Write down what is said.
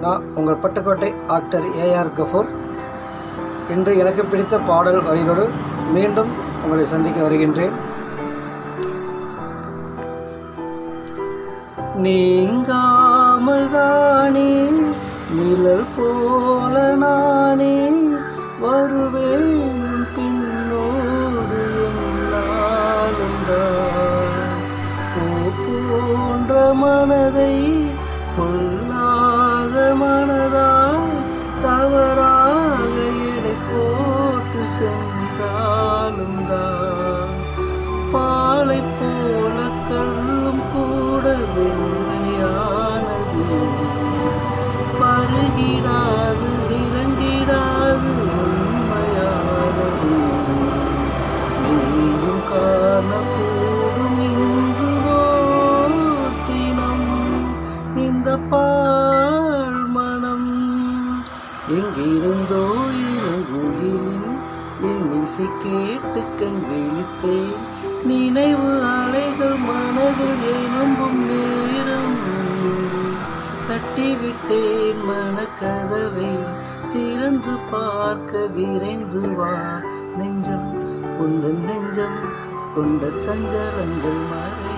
நான் உங்கள் Pattukkottai actor AR Ghafoor இன்று எனக்கு பிடித்த பாடல் வரிகளோடு மீண்டும் உங்களை சந்திக்க வருகின்றேன். நீங்காமல் தானே நிழல் போல நானே வருவேன் பின்னோடு போன்ற மனதை கொள்ளாத விளங்கிடாது விளங்கிடாது உண்மையானது நீயும் காணக்கூடும் இங்கு தினம் இந்த பால் மனம். எங்கிருந்தோ இளங்குயிலின் என் கேட்டு கண் விழித்தேன். நினைவு அலைகள் மனதில் எலும்பும் விட்டேன் மனக்கதவை திறந்து பார்க்க விரைந்து வா. நெஞ்சம் உந்தன் நெஞ்சம் கொண்ட சஞ்சலங்கள் மறை